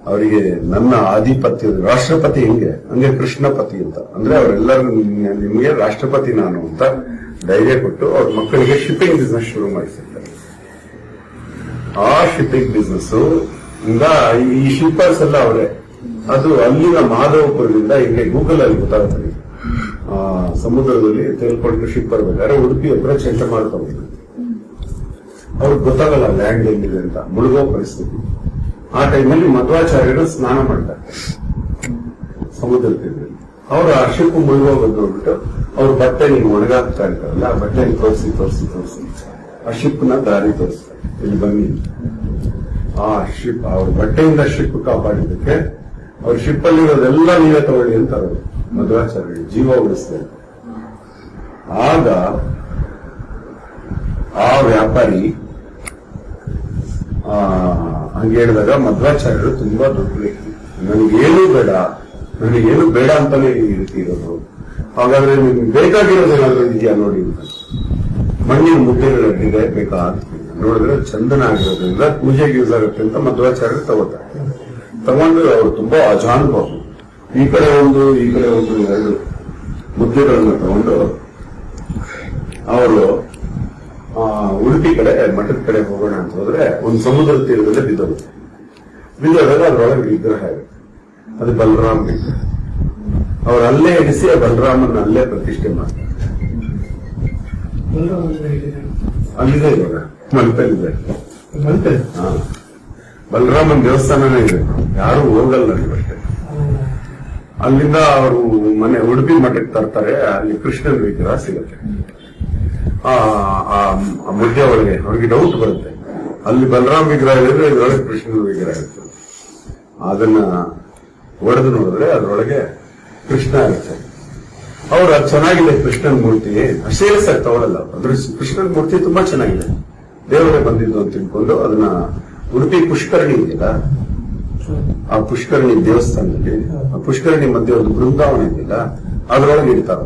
ಅವರಿಗೆ ನನ್ನ ಆಧಿಪತ್ಯ, ರಾಷ್ಟ್ರಪತಿ ಹಿಂಗೆ? ಹಂಗೆ ಕೃಷ್ಣಪತಿ ಅಂತ. ಅಂದ್ರೆ ಅವರೆಲ್ಲರೂ ನಿಮಗೆ ರಾಷ್ಟ್ರಪತಿ ನಾನು ಅಂತ ಧೈರ್ಯ ಕೊಟ್ಟು ಅವ್ರ ಮಕ್ಕಳಿಗೆ ಶಿಪ್ಪಿಂಗ್ ಬಿಸ್ನೆಸ್ ಶುರು ಮಾಡಿಸಿರ್ತಾರೆ ಆ ಶಿಪ್ಪಿಂಗ್ ಬಿಸ್ನೆಸ್ ಈ ಶಿಪ್ಪರ್ಸ್ ಎಲ್ಲ ಅವರೇ. ಅದು ಅಲ್ಲಿನ ಮಾಧವಪುರದಿಂದ ಇಲ್ಲಿ ಗೂಗಲ್ ಅಲ್ಲಿ ಆ, ಸಮುದ್ರದಲ್ಲಿ ತೇಲ್ಕೊಂಡು ಶಿಪ್ ಬರ್ಬೇಕಾದ್ರೆ ಉಡುಪಿ ಹತ್ರ ಚಂಡಮಾರುತ ಹೋಗ್ತದೆ ಅವ್ರಿಗೆ ಗೊತ್ತಾಗಲ್ಲ ಲ್ಯಾಂಡ್ ಎಲ್ಲಿದೆ ಅಂತ. ಮುಳುಗೋ ಪರಿಸ್ಥಿತಿ. ಆ ಟೈಮಲ್ಲಿ ಮಧ್ವಾಚಾರ್ಯರು ಸ್ನಾನ ಮಾಡ್ತಾರೆ. ಸಮುದ್ರ ತೀರದಲ್ಲಿ ಅವರು ಆ ಶಿಪ್ ಮುಳುಗೋಗೋದು ನೋಡ್ಬಿಟ್ಟು ಅವ್ರ ಬಟ್ಟೆ ನೀವು ಒಣಗಾಕ್ತಾ ಇರ್ತಾರಲ್ಲ, ಆ ಬಟ್ಟೆ ತೋರಿಸಿ ತೋರಿಸಿ ತೋರಿಸಿ. ಆ ಶಿಪ್ನ ದಾರಿ ತೋರಿಸ್ತಾರೆ. ಇಲ್ಲಿ ಬನ್ನಿ. ಆ ಶಿಪ್ ಅವ್ರ ಬಟ್ಟೆಯಿಂದ ಶಿಪ್ ಕಾಪಾಡಿದ್ದಕ್ಕೆ ಅವ್ರ ಶಿಪ್ ಅಲ್ಲಿ ಇರೋದೆಲ್ಲ ನೀವೇ ತಗೊಳ್ಳಿ ಅಂತ ಅವರು ಜೀವ ಉಳಿಸ್ತಾರೆ. ಆಗ ಆ ವ್ಯಾಪಾರಿ, ಆ, ಹಂಗೆ ಹೇಳಿದಾಗ ಮಧ್ವಾಚಾರ್ಯರು ತುಂಬಾ ದೊಡ್ಡ ವ್ಯಕ್ತಿ ನನಗೇನು ಬೇಡ ನನಗೇನು ಬೇಡ ಅಂತಾನೆ ಈ ರೀತಿ ಇರೋದು. ಹಾಗಾದ್ರೆ ನಿಮ್ಗೆ ಬೇಕಾಗಿರೋದೇನಾದ್ರೂ ಇದೆಯಾ ನೋಡಿ. ಮಣ್ಣಿನ ಮುದ್ದೆಗಳಿದೆ ಬೇಕಾ ನೋಡಿದ್ರೆ ಚಂದನ ಆಗಿರೋದ್ರಿಂದ ಪೂಜೆಗೆ ಯೂಸ್ ಆಗುತ್ತೆ ಅಂತ ಮಧ್ವಾಚಾರ್ಯರು ತಗೋತಾರೆ. ತಗೊಂಡು ಅವರು ತುಂಬಾ ಅಜಾನುಭಾವು ಈ ಕಡೆ ಒಂದು ಈ ಕಡೆ ಒಂದು ಎರಡು ಮುದ್ದೆಗಳನ್ನ ತಗೊಂಡು ಅವರು ಆ, ಉಡುಪಿ ಕಡೆ ಮಠದ ಕಡೆ ಹೋಗೋಣ ಅಂತ ಹೋದ್ರೆ ಒಂದು ಸಮುದ್ರ ತೀರದಲ್ಲಿ ಬಿದ್ದರು ಬಿದ್ದೋದಾಗ ಅದರೊಳಗೆ ವಿಗ್ರಹ ಇದೆ. ಅದು ಬಲರಾಮ್ ವಿಗ್ರಹ. ಅವ್ರು ಅಲ್ಲೇ ಇಡಿಸಿ ಆ ಬಲರಾಮನ ಅಲ್ಲೇ ಪ್ರತಿಷ್ಠೆ ಮಾಡ್ತಾರೆ. ಅಲ್ಲಿದೆ ಇವಾಗ. ಮಲ್ಪಲ್ಲಿದೆ? ಹಾ. ಬಲರಾಮನ್ ದೇವಸ್ಥಾನನೇ ಇದೆ. ಯಾರು ಹೋಗಲ್ಲ ಅಷ್ಟೇ ಅಲ್ಲಿಂದ ಅವರು ಮನೆ ಉಡುಪಿ ಮಠಕ್ಕೆ ತರ್ತಾರೆ. ಅಲ್ಲಿ ಕೃಷ್ಣನ ವಿಗ್ರಹ ಸಿಗುತ್ತೆ. ಆ ಮುದ್ದೆ ಒಳಗೆ ಅವ್ರಿಗೆ ಡೌಟ್ ಬರುತ್ತೆ. ಅಲ್ಲಿ ಬಲರಾಮ್ ವಿಗ್ರಹ ಇದ್ರೆ ಇದ್ರೊಳಗೆ ಕೃಷ್ಣನ ವಿಗ್ರಹ ಇರುತ್ತೆ. ಅದನ್ನ ಒಡೆದು ನೋಡಿದ್ರೆ ಅದರೊಳಗೆ ಕೃಷ್ಣ ಇರುತ್ತೆ. ಅವ್ರು ಅದು ಚೆನ್ನಾಗಿದೆ, ಕೃಷ್ಣನ್ ಮೂರ್ತಿ. ಅಷ್ಟೇ ತಗೊಳ್ಳಲ್ಲ ಅದ್ರ ಕೃಷ್ಣನ್ ಮೂರ್ತಿ ತುಂಬಾ ಚೆನ್ನಾಗಿದೆ. ದೇವರೇ ಬಂದಿದ್ದು ಅಂತ ತಿಳ್ಕೊಂಡು ಅದನ್ನ ಉಡುಪಿ ಪುಷ್ಕರಣಿ ಇದೆಯಲ್ಲ? ಆ ಪುಷ್ಕರಣಿ ದೇವಸ್ಥಾನದಲ್ಲಿ, ಆ ಪುಷ್ಕರಣಿ ಮಧ್ಯೆ ಒಂದು ಬೃಂದಾವನ ಇದೆಯಲ್ಲ, ಅದರೊಳಗೆ ಇಡ್ತಾರ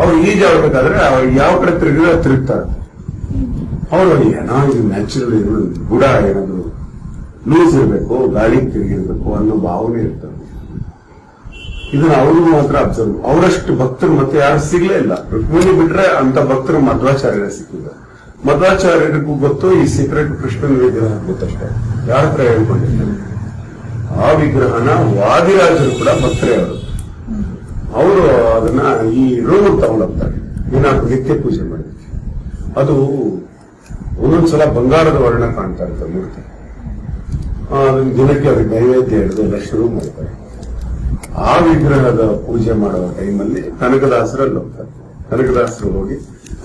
ಅವ್ರು. ಈಜಾಡ್ಬೇಕಾದ್ರೆ ಯಾವ ಕಡೆ ತಿರುಗಿದ್ರೆ ತಿರುಗ್ತಾರೆ. ಅವರು ಏನೋ, ಇದು ನ್ಯಾಚುರಲ್ ಗುಡ ಏನಾದ್ರು ಲೂಸ್ ಇರಬೇಕು, ಗಾಳಿ ತಿರುಗಿರ್ಬೇಕು ಅನ್ನೋ ಭಾವನೆ ಇರ್ತದೆ. ಇದನ್ನ ಅವ್ರಿಗೂ ಮಾತ್ರ ಅಬ್ಸರ್ವ್. ಅವರಷ್ಟು ಭಕ್ತರು ಮತ್ತೆ ಯಾರು ಸಿಗ್ಲೇ ಇಲ್ಲ. ರುಕ್ಮಿಣಿ ಬಿಟ್ರೆ ಅಂತ ಭಕ್ತರು ಮಧ್ವಾಚಾರ್ಯರೇ ಸಿಕ್ಕಿಲ್ಲ ಮಧ್ವಾಚಾರ್ಯರಿಗೂ ಗೊತ್ತು ಈ ಸೀಕ್ರೆಟ್ ಕೃಷ್ಣನ ವಿಗ್ರಹ ಗೊತ್ತಷ್ಟೇ. ಯಾರ ಹತ್ರ ಹೇಳ್ಕೊಂಡಿರ್ತಾರೆ ಆ ವಿಗ್ರಹನ ವಾದಿರಾಜರು ಕೂಡ ಭಕ್ತರೇ ಅವರು. ಅವರು ಅದನ್ನ ಈ ರೂಮ್ ತಗೊಂಡೋಗ್ತಾರೆ. ಏನಾದ್ರು ನಿತ್ಯ ಪೂಜೆ ಮಾಡಿದ್ವಿ ಅದು ಒಂದೊಂದ್ಸಲ ಬಂಗಾರದ ವರ್ಣ ಕಾಣ್ತಾ ಇರ್ತದೆ ಮೂರ್ತಿ. ದಿನಕ್ಕೆ ಅದಕ್ಕೆ ನೈವೇದ್ಯ ಹಿಡಿದು ಎಲ್ಲ ಶುರು ಮಾಡ್ತಾರೆ. ಆ ವಿಗ್ರಹದ ಪೂಜೆ ಮಾಡುವ ಟೈಮಲ್ಲಿ ಕನಕದಾಸರಲ್ಲಿ ಹೋಗ್ತಾರೆ. ಕನಕದಾಸರು ಹೋಗಿ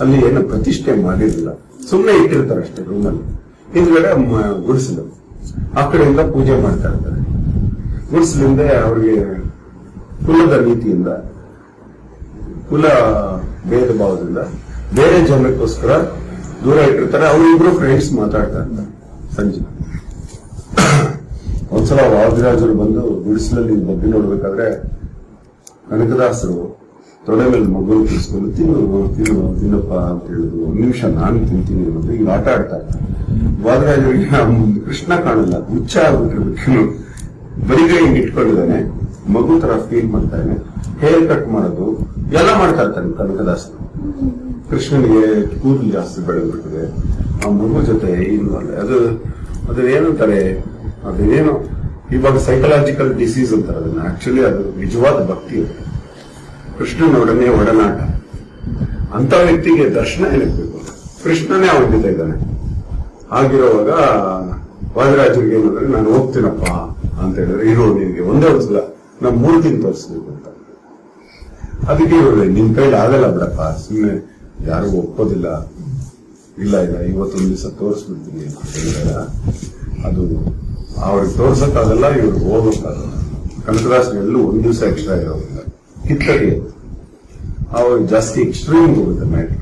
ಅಲ್ಲಿ ಏನು ಪ್ರತಿಷ್ಠೆ ಮಾಡಿರಲಿಲ್ಲ. ಸುಮ್ಮನೆ ಇಟ್ಟಿರ್ತಾರೆ ಅಷ್ಟೇ ರೂಮಲ್ಲಿ. ಹಿಂದ್ಗಡೆ ಗುಡಿಸಲು. ಆ ಕಡೆಯಿಂದ ಪೂಜೆ ಮಾಡ್ತಾ ಇರ್ತಾರೆ. ಗುಡಿಸಲಿಂದ ಅವ್ರಿಗೆ ಕುಲದ ರೀತಿಯಿಂದ ಕುಲ ಭೇದ ಭಾವದಿಂದ ಬೇರೆ ಜನಕ್ಕೋಸ್ಕರ ದೂರ ಇಟ್ಟಿರ್ತಾರೆ. ಅವರಿಬ್ರು ಫ್ರೆಂಡ್ಸ್ ಮಾತಾಡ್ತಾ ಇರ್ತಾರೆ ಸಂಜೆ. ಒಂದ್ಸಲ ವಾದಿರಾಜರು ಬಂದು ಗುಡಿಸಲಲ್ಲಿ ಬಗ್ಗೆ ನೋಡ್ಬೇಕಾದ್ರೆ ಕನಕದಾಸರು ತೊಡೆ ಮೇಲೆ ಮಗು ತಿನ್ಸ್ಕೊಂಡು ತಿನ್ನು ತಿನ್ನು, ತಿನ್ನಪ್ಪ ಅಂತ ಹೇಳಿದ್ರು. ಒಂದ್ ನಿಮಿಷ ನಾನು ತಿಂತೀನಿ ಅನ್ನೋದು ಈಗ ಆಟ ಆಡ್ತಾ ಇರ್ತಾರೆ ಮುಂದೆ ಕೃಷ್ಣ ಕಾಣಲ್ಲ, ಹುಚ್ಚ ಆಗ್ಬಿಟ್ಟಿರ್ಬೇಕು ಬರಿಗೈ ಹಿಂಗೆ ಇಟ್ಕೊಂಡಿದ್ದಾನೆ, ಮಗು ತರ ಫೀಲ್ ಮಾಡ್ತಾನೆ ಹೇರ್ ಕಟ್ ಮಾಡೋದು, ಎಲ್ಲ ಮಾಡ್ತಾ ಇರ್ತಾನೆ ಕನಕದಾಸ ಕೃಷ್ಣನಿಗೆ ಕೂದಲು ಜಾಸ್ತಿ ಬೆಳೆದ್ಬಿಟ್ಟಿದೆ. ಆ ಮಗು ಜೊತೆ ಏನು ಅದು ಅದು ಏನಂತಾರೆ, ಅದೇನೋ ಇವಾಗ ಸೈಕಲಾಜಿಕಲ್ ಡಿಸೀಸ್ ಅಂತಾರೆ ಅದನ್ನ. ಆಕ್ಚುಲಿ ಅದು ನಿಜವಾದ ಭಕ್ತಿ ಅದು. ಕೃಷ್ಣನೊಡನೆ ಒಡನಾಟ. ಅಂತ ವ್ಯಕ್ತಿಗೆ ದರ್ಶನ ಏನಕ್ಕಬೇಕು ಕೃಷ್ಣನೇ ಅವನ ಜೊತೆ ಇದ್ದಾನೆ. ಆಗಿರುವಾಗ ವಾದರಾಜರಿಗೆ ಏನಂದ್ರೆ, ನಾನು ಹೋಗ್ತೀನಪ್ಪ ಅಂತ ಹೇಳಿದ್ರೆ, ಇರೋ, ನಿನ್ಗೆ ಒಂದೇ ಒಂದ್ಸಲ ನಾನು ದಿನ ತೋರಿಸ್ಬೇಕು ಅಂತ. ಅದಕ್ಕೆ ಇವ್ರು, ನಿನ್ ಕೈಲಿ ಆಗಲ್ಲ ಬಿಡಪ್ಪ. ಸುಮ್ಮನೆ ಯಾರಿಗೂ ಒಪ್ಪೋದಿಲ್ಲ. ಇಲ್ಲ ಇಲ್ಲ, ಇವತ್ತೊಂದು ದಿವಸ ತೋರಿಸ್ಬಿಡ್ತೀನಿ ಅಂತ ಅದು ಅವ್ರಿಗೆ ತೋರ್ಸಕ್ಕಾಗಲ್ಲ ಇವ್ರಿಗೆ ಹೋಗಕ್ಕಾಗಲ್ಲ. ಕನಕದಾಸ್ ಎಲ್ಲೂ ಒಂದ್ ದಿವಸ ಎಕ್ಸ್ಟ್ರಾ ಇರೋದಿಲ್ಲ. ಕಿತ್ತಡಿ. ಅವಾಗ ಜಾಸ್ತಿ ಎಕ್ಸ್ಟ್ರೀಮ್ ಹೋಗುತ್ತೆ ಮ್ಯಾಟ್ರ್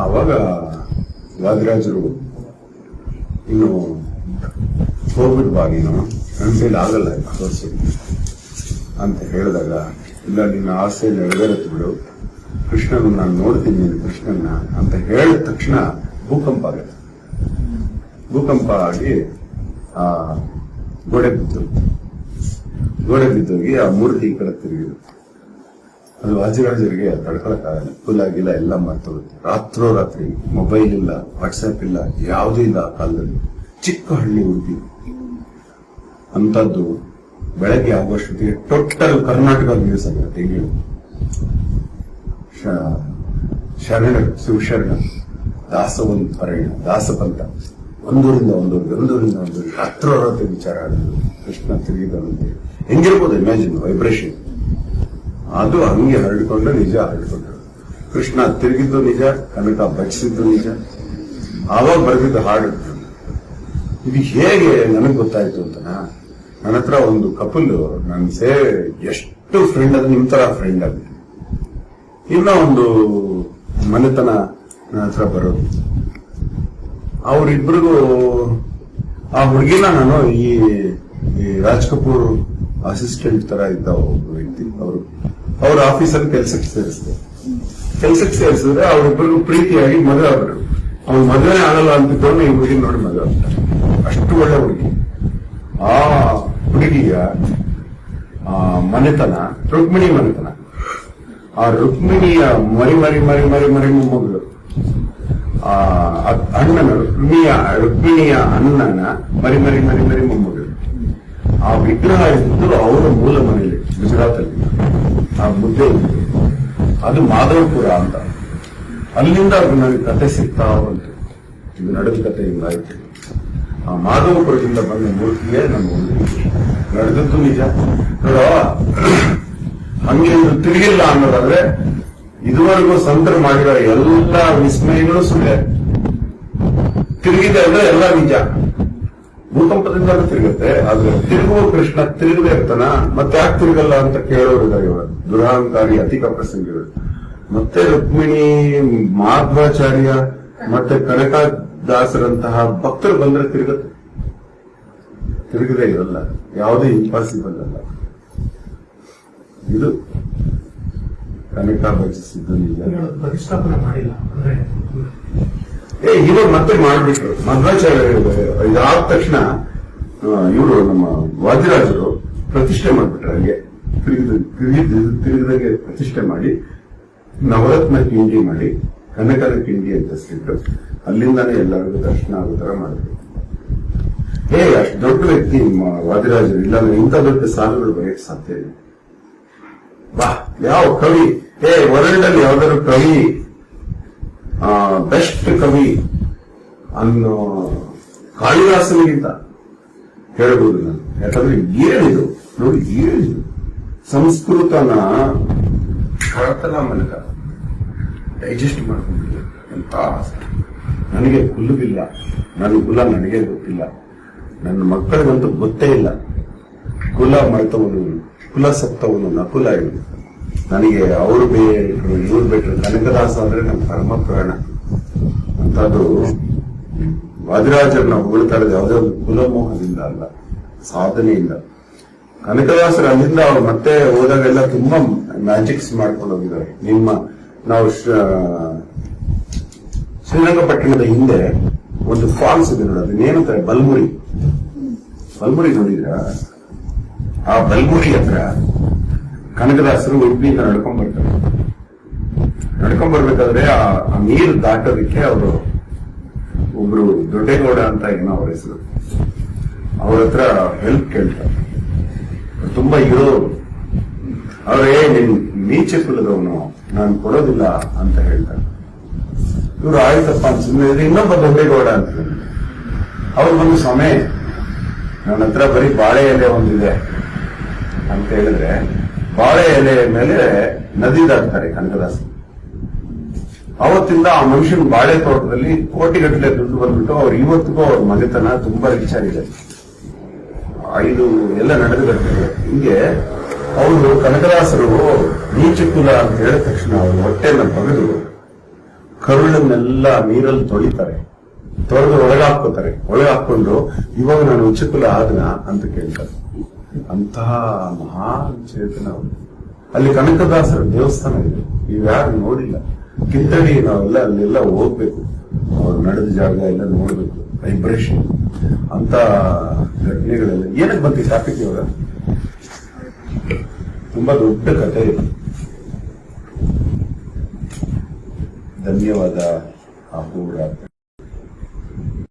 ಆವಾಗ ವಾದಿರಾಜರು ಇನ್ನು ಹೋಗ್ಬಿಡ್ಬಾ ನೀನು. ನನ್ನ ಕೈಲಿ ಆಗಲ್ಲ ಅಂತ ಹೇಳಿದಾಗ, ಇಲ್ಲ, ನಿನ್ನ ಆಸೆ ನೆರವೇರುತ್ತೆ ಬಿಡು. ಕೃಷ್ಣನ ನಾನು ನೋಡ್ತೀನಿ ಕೃಷ್ಣನ ಕೃಷ್ಣನ್ನ ಅಂತ ಹೇಳಿದ ತಕ್ಷಣ ಭೂಕಂಪ ಆಗುತ್ತೆ. ಭೂಕಂಪ ಆಗಿ, ಆ, ಗೋಡೆ ಬಿದ್ದು ಗೋಡೆ ಬಿದ್ದೋಗಿ ಆ ಮೂರ್ತಿ ಈ ಕಡೆ ತಿರುಗಿದು ಅದು ವಾಜಿರಾಜರಿಗೆ ತಡ್ಕೊಳಕ್ಕಾಗಲ್ಲ ಫುಲ್ ಆಗಿಲ್ಲ, ಎಲ್ಲ ರಾತ್ರೋ ರಾತ್ರಿ ಮೊಬೈಲ್ ಇಲ್ಲ ವಾಟ್ಸ್ಆ್ಯಪ್ ಇಲ್ಲ, ಯಾವುದೂ ಇಲ್ಲ ಆ ಕಾಲದಲ್ಲಿ. ಚಿಕ್ಕ ಹಳ್ಳಿ ಹುಡುಗಿ ಅಂತದ್ದು ಬೆಳಗ್ಗೆ ಆಗುವಷ್ಟೊತ್ತಿಗೆ ಟೋಟಲ್ ಕರ್ನಾಟಕ ನ್ಯೂಸ್ ಹಿಂಗೆ ಶ- ಶರಣ, ಶಿವಶರಣ ಪರಣ ದಾಸಪಂಥ. ಒಂದೂರಿಂದ ಒಂದೂರಿಗೆ ಒಂದೂರಿಂದ ಒಂದೂರಿಗೆ ರಾತ್ರೋರಾತ್ರಿ ವಿಚಾರ ಆಡೋದು ಕೃಷ್ಣ ತಿರುಗಿದಂತೆ ಹೆಂಗಿರ್ಬೋದು ಇಮ್ಯಾಜಿನ್ ವೈಬ್ರೇಷನ್ ಅದು ಹಂಗೆ ಹರಡಿಕೊಂಡು ನಿಜ ಹರಡಿಕೊಂಡು ಕೃಷ್ಣ ತಿರುಗಿದ್ದು ನಿಜ, ಕನಕ ಬಚ್ಚಿದ್ದು ನಿಜ. ಅವಾಗ ಬರೆದಿದ್ದು ಹಾಡು. ಇದು ಹೇಗೆ ನನಗೆ ಗೊತ್ತಾಯ್ತು ಅಂತ ನನ್ನ ಹತ್ರ ಒಂದು ಕಪಲ್ ನನ್ನ ಸೇ ಎಷ್ಟು ಫ್ರೆಂಡ್ ಅದು, ನಿಮ್ ತರ ಫ್ರೆಂಡ್ ಅಲ್ಲಿ ಇನ್ನ ಒಂದು ಮನೆತನ ನನ್ನ ಹತ್ರ ಬರೋದು. ಅವರಿಬ್ರಿಗೂ ಆ ಹುಡುಗಿನ ನಾನು ಈ ರಾಜ್ ಕಪೂರ್ ಅಸಿಸ್ಟೆಂಟ್ ತರ ಇದ್ದ ಒಬ್ಬ ವ್ಯಕ್ತಿ. ಅವರು ಅವ್ರ ಆಫೀಸಲ್ಲಿ ಕೆಲಸಕ್ಕೆ ಸೇರಿಸಿದೆ ಕೆಲಸಕ್ಕೆ ಸೇರಿಸಿದ್ರೆ ಅವರಿಬ್ಬರು ಪ್ರೀತಿಯಾಗಿ ಮದುವೆ ಆದ್ರು. ಅವ್ನು ಮದುವೆ ಆಗಲ್ಲ ಅಂತಿದ್ದವನು ಈ ಹುಡುಗಿ ನೋಡಿ ಮದುವೆ ಅಷ್ಟು ಒಳ್ಳೆ ಹುಡುಗಿ. ಆ ಹುಡುಗಿಯ ಮನೆತನ, ರುಕ್ಮಿಣಿ ಮನೆತನ. ಆ ರುಕ್ಮಿಣಿಯ ಮರಿ ಮರಿ ಮರಿ ಮರಿ ಮರಿ ಮೊಮ್ಮಗಳು. ಆ ಅಣ್ಣನ, ರುಕ್ಮಿಣಿಯ ರುಕ್ಮಿಣಿಯ ಅಣ್ಣನ ಮರಿ ಮರಿ ಮರಿ ಮರಿ ಮೊಮ್ಮಗಳು. ಆ ವಿಗ್ರಹ ಇದ್ದು ಅವರ ಮೂಲ ಮನೆಯಲ್ಲಿ ಗುಜರಾತ್ ಅಲ್ಲಿ ಆ ಮುದ್ದೆ ಅದು ಮಾಧವಪುರ ಅಂತ. ಅಲ್ಲಿಂದ ನನಗೆ ಕತೆ ಸಿಗ್ತಾ ಬಂತು ಇದು ನಡೆದ ಕತೆ ಹಿಂಗಾಯ್ತು ಆ ಮಾಧವಪುರದಿಂದ ಬಂದ ಮೂರ್ತಿಯೇ ನನ್ನ ಒಂದು ನಡೆದದ್ದು ನಿಜ. ಹಂಗೆ ಇದು ತಿರುಗಿಲ್ಲ ಅನ್ನೋದಾದ್ರೆ ಇದುವರೆಗೂ ಸಂತರು ಮಾಡಿರೋ ಎಲ್ಲ ವಿಸ್ಮಯಗಳು ಸುಳ್ಳೆ. ತಿರುಗಿದೆ ಅಂದ್ರೆ ಎಲ್ಲ ನಿಜ. ಭೂಕಂಪದಿಂದ ತಿರುಗುತ್ತೆ, ಆದ್ರೆ ತಿರುಗುವ ಕೃಷ್ಣ ತಿರುಗದೆ ಇರ್ತಾನ, ಮತ್ತೆ ಯಾಕೆ ತಿರುಗಲ್ಲ ಅಂತ ಕೇಳೋರು ಇದ್ದಾರೆ ಇವಾಗ. ದುರಹಂಕಾರಿ ಅತಿಕ ಪ್ರಸಂಗಿಗಳು. ಮತ್ತೆ ರುಕ್ಮಿಣಿ, ಮಾಧ್ವಾಚಾರ್ಯ, ಮತ್ತೆ ಕನಕದಾಸರಂತಹ ಭಕ್ತರು ಬಂದ್ರೆ ತಿರುಗುತ್ತೆ. ತಿರುಗದೆ ಇರಲ್ಲ. ಯಾವುದೇ ಇಂಪಾಸಿಬಲ್ ಅಲ್ಲ. ಇದು ಕನಕ ಭಜಿಸಿದ್ದು ಪ್ರತಿಷ್ಠಾಪನೆ ಮಾಡಿಲ್ಲ. ಅಂದ್ರೆ ಏ, ಇವಾಗ ಮತ್ತೆ ಮಾಡ್ಬಿಟ್ರು. ಮಧ್ವಾಚಾರ್ಯ ಇದಾದ ತಕ್ಷಣ ಇವರು ನಮ್ಮ ವಾದಿರಾಜರು ಪ್ರತಿಷ್ಠೆ ಮಾಡ್ಬಿಟ್ರು ಹಂಗೆ. ತಿರುಗಿದ ತಿರುಗಿದ, ತಿರುಗಿದಾಗೆ ಪ್ರತಿಷ್ಠೆ ಮಾಡಿ, ನವರತ್ನ ಕಿಂಡಿ ಮಾಡಿ, ಕನಕನ ಕಿಂಡಿ ಅಂತ ಹೆಸರಿಟ್ಟು ಅಲ್ಲಿಂದಾನೇ ಎಲ್ಲರಿಗೂ ದರ್ಶನ ಆಗೋ ತರ ಮಾಡಿದ್ರು. ಏ, ಅಷ್ಟು ದೊಡ್ಡ ವ್ಯಕ್ತಿ ವಾದಿರಾಜರು. ಇಲ್ಲಾಂದ್ರೆ ಇಂಥ ದೊಡ್ಡ ಸಾಲುಗಳು ಬರೆಯಕ್ಕೆ ಸಾಧ್ಯ ಇಲ್ಲ. ಬಾ, ಯಾವ ಕವಿ? ಏ ವರ್ಲ್ಡ್ ಅಲ್ಲಿ ಯಾವ್ದಾದ್ರು ಕವಿ ಬೆಸ್ಟ್ ಕವಿ ಅನ್ನೋ ಕಾಳಿದಾಸನಿಗಿಂತ ಹೇಳಬಹುದು ನಾನು. ಯಾಕಂದ್ರೆ ಏನಿದು ನೋಡಿ ಏನಿದು ಸಂಸ್ಕೃತನ ಕಳತನ ಮೂಲಕ ಡೈಜೆಸ್ಟ್ ಮಾಡ್ಕೊಂಡಿದ್ದೆ ಎಂತ ನನಗೆ ಕುಲ್ಲುಗಿಲ್ಲ ನನ್ನ ಕುಲ ನನಗೆ ಗೊತ್ತಿಲ್ಲ. ನನ್ನ ಮಕ್ಕಳಿಗಂತೂ ಗೊತ್ತೇ ಇಲ್ಲ. ಕುಲ ಮರೆತವನು, ಕುಲ ಸತ್ತವನು ನಕುಲ ಇವರು ನನಗೆ ಅವರು ಬೇರೆ ಇವ್ರು ಬೇಟ್ರು ಕನಕದಾಸ ಅಂದ್ರೆ ನನ್ನ ಪರಮ ಪ್ರಾಣ. ಅಂತದ್ದು ವಾದಿರಾಜರನ್ನ ಹೊಗಳ್ತಾ ಇರೋದು ಯಾವುದೇ ಒಂದು ಕುಲಮೋಹದಿಂದ ಅಲ್ಲ ಸಾಧನೆಯಿಂದ ಕನಕದಾಸರು ಅಲ್ಲಿಂದ ಅವ್ರು ಮತ್ತೆ ಹೋದಾಗೆಲ್ಲ ತುಂಬಾ ಮ್ಯಾಜಿಕ್ಸ್ ಮಾಡ್ಕೊಂಡು ಹೋಗಿದ್ದಾರೆ. ನಿಮ್ಮ ನಾವು ಶ್ರೀರಂಗಪಟ್ಟಣದ ಹಿಂದೆ ಒಂದು ಫಾಲ್ಸ್ ಇದೆ ನೋಡಿ ಅದನ್ನೇನಂತಾರೆ ಬಲ್ಮುರಿ. ಬಲ್ಮುರಿ ನೋಡಿದ್ರ? ಆ ಬಲ್ಮುರಿ ಹತ್ರ ಕನಕದಾಸರು ಉಡುಪಿಯಿಂದ ನಡ್ಕೊಂಡ್ ಬರ್ತಾರೆ. ನಡ್ಕೊಂಡ್ ಬರ್ಬೇಕಾದ್ರೆ ಆ ನೀರು ದಾಟೋದಕ್ಕೆ ಅವರು ಒಬ್ರು ದೊಡ್ಡೇಗೌಡ ಅಂತ ಏನೋ ಅವ್ರ ಹೆಸರು. ಅವ್ರ ಹತ್ರ ಹೆಲ್ಪ್ ಕೇಳ್ತಾರೆ. ತುಂಬಾ ಇರೋ ಅವರೇ ನಿನ್ ನೀಚೆ ಕುಲದವನು, ನಾನು ಕೊಡೋದಿಲ್ಲ ಅಂತ ಹೇಳ್ತಾರೆ. ಇವ್ರು, ಆಯ್ತಪ್ಪ ಅನ್ಸಿದ್ರೆ ಇನ್ನೊಬ್ಬ ದೊಡ್ಡೇಗೌಡ ಅಂತ ಅವ್ರು ಬಂದು ಸಮಯ ನನ್ನ ಹತ್ರ ಬರೀ ಬಾಳೆ ಎಲೆ ಒಂದಿದೆ. ಅಂತ ಹೇಳಿದ್ರೆ ಬಾಳೆ ಎಲೆ ಮೇಲೆ ನದಿ ದಾಟ್ತಾರೆ ಕನಕದಾಸ ಅವತ್ತಿಂದ ಆ ಮನುಷ್ಯನ ಬಾಳೆ ತೋಟದಲ್ಲಿ ಕೋಟಿಗಟ್ಟಲೆ ದುಡ್ಡು ಬಂದ್ಬಿಟ್ಟು ಅವ್ರ ಇವತ್ತಿಗೂ ಅವ್ರ ಮನೆತನ ತುಂಬಾ ವಿಚಾರಿದೆ ಇದು ಎಲ್ಲ ನಡೆದು ಹಿಂಗೆ ಅವರು ಕನಕದಾಸರು ನೀಚ ಕುಲ ಅಂತ ಹೇಳಿದ ತಕ್ಷಣ ಅವ್ರ ಹೊಟ್ಟೆನ ಬಗೆದು ಕರುಳನ್ನೆಲ್ಲ ನೀರಲ್ಲಿ ತೊಳಿತಾರೆ. ತೊಳೆದು ಒಳಗಾಕೋತಾರೆ ಒಳಗಾಕೊಂಡು ಇವಾಗ ನಾನು ಉಚ್ಚಕುಲ ಆದ್ನ ಅಂತ ಕೇಳ್ತಾರೆ. ಅಂತಹ ಮಹಾನ್ ಚೇತನ ಅಲ್ಲಿ ಕನಕದಾಸರ ದೇವಸ್ಥಾನ ಇದೆ. ನೀವು ಯಾರು ನೋಡಿಲ್ಲ. ಕಿತ್ತಡಿ ನಾವೆಲ್ಲ ಅಲ್ಲೆಲ್ಲ ಹೋಗ್ಬೇಕು. ಅವ್ರು ನಡೆದ ಜಾಗ ಎಲ್ಲ ನೋಡ್ಬೇಕು. ವೈಬ್ರೇಷನ್ ಅಂತ ಘಟನೆಗಳೆಲ್ಲ. ಏನಕ್ಕೆ ಬಂತು ಟಾಪಿಕ್ ಇವಾಗ ತುಂಬಾ ದೊಡ್ಡ ಕಥೆ ಇದೆ. ಧನ್ಯವಾದ ಅಹೋರಾತ್ರ